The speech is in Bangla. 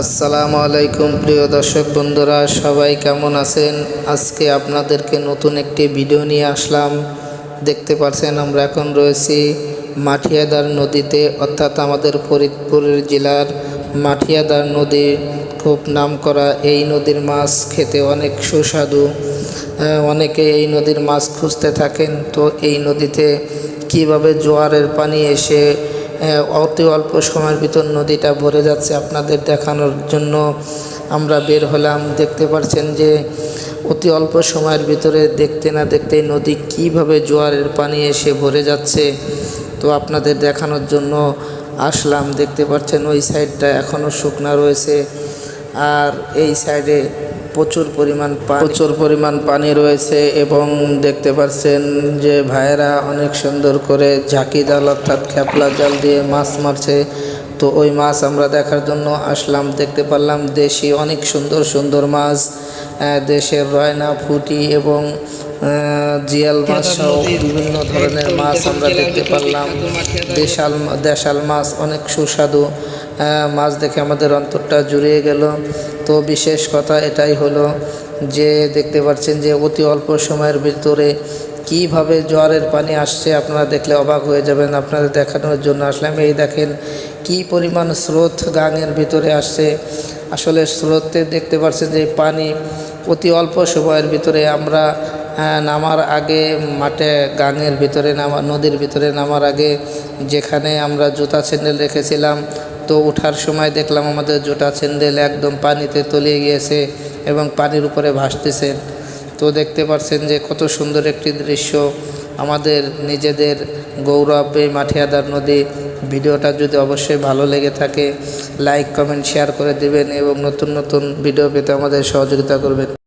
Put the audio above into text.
আসসালামু আলাইকুম, প্রিয় দর্শক বন্ধুরা, সবাই কেমন আছেন? আজকে আপনাদেরকে নতুন একটি ভিডিও নিয়ে আসলাম। দেখতে পাচ্ছেন, আমরা এখন রয়েছি মাঠিয়াদার নদীতে, অর্থাৎ আমাদের ফরিদপুরের জেলার মাঠিয়াদার নদী। খুব নামকরা এই নদীর মাছ খেতে অনেক সুস্বাদু। অনেকে এই নদীর মাছ খুঁজতে থাকেন, তো এই নদীতে কীভাবে জোয়ারের পানি এসে অতি অল্প সময়ের ভিতর নদীটা ভরে যাচ্ছে। আপনাদের দেখানোর জন্য আমরা বের হলাম। দেখতে পাচ্ছেন যে অতি অল্প সময়ের ভিতরে দেখতে না দেখতে নদী কীভাবে জোয়ারের পানি এসে ভরে যাচ্ছে। তো আপনাদের দেখানোর জন্য আসলাম। দেখতে পাচ্ছেন ওই সাইডটা এখনও শুকনা রয়েছে। আর এই সাইডে প্রচুর পরিমাণ প্রচুর পরিমাণ পানি রয়েছে এবং দেখতে পাচ্ছেন যে ভাইয়েরা অনেক সুন্দর করে ঝাঁকি জাল অর্থাৎ খেপলা জাল দিয়ে মাছ মারছে। তো ওই মাছ আমরা দেখার জন্য আসলাম, দেখতে পারলাম দেশি অনেক সুন্দর সুন্দর মাছ দেশের রয়না, ফুটি এবং জিয়াল মাছ সহ বিভিন্ন ধরনের মাছ আমরা দেখতে পারলাম। দেশাল দেশাল মাছ অনেক সুস্বাদু মাছ দেখে আমাদের অন্তরটা জুড়িয়ে গেল। তো বিশেষ কথা এটাই হলো যে দেখতে পাচ্ছেন যে অতি অল্প সময়ের ভিতরে কীভাবে জোয়ারের পানি আসছে আপনারা দেখলে অবাক হয়ে যাবেন। আপনাদের দেখানোর জন্য আসলাম এই দেখেন কি পরিমাণ স্রোত গাঙের ভিতরে আসছে। আসলে স্রোতে দেখতে পাচ্ছেন যে পানি অতি অল্প সময়ের ভিতরে আমরা নামার আগে মাঠে গাঙের ভিতরে নামা, নদীর ভিতরে নামার আগে যেখানে আমরা জুতা স্যান্ডেল রেখেছিলাম, তো ওঠার সময় দেখলাম আমাদের জুতা স্যান্ডেল একদম পানিতে তলিয়ে গিয়েছে এবং পানির উপরে ভাসতেছে। তো দেখতে পাচ্ছেন যে কত সুন্দর একটি দৃশ্য। আমাদের নিজেদের গৌরব এই মাঠিয়াদার নদী। ভিডিওটা যদি অবশ্যই ভালো লেগে থাকে, লাইক, কমেন্ট, শেয়ার করে দিবেন এবং নতুন নতুন ভিডিও পেতে আমাদের সহযোগিতা করবেন।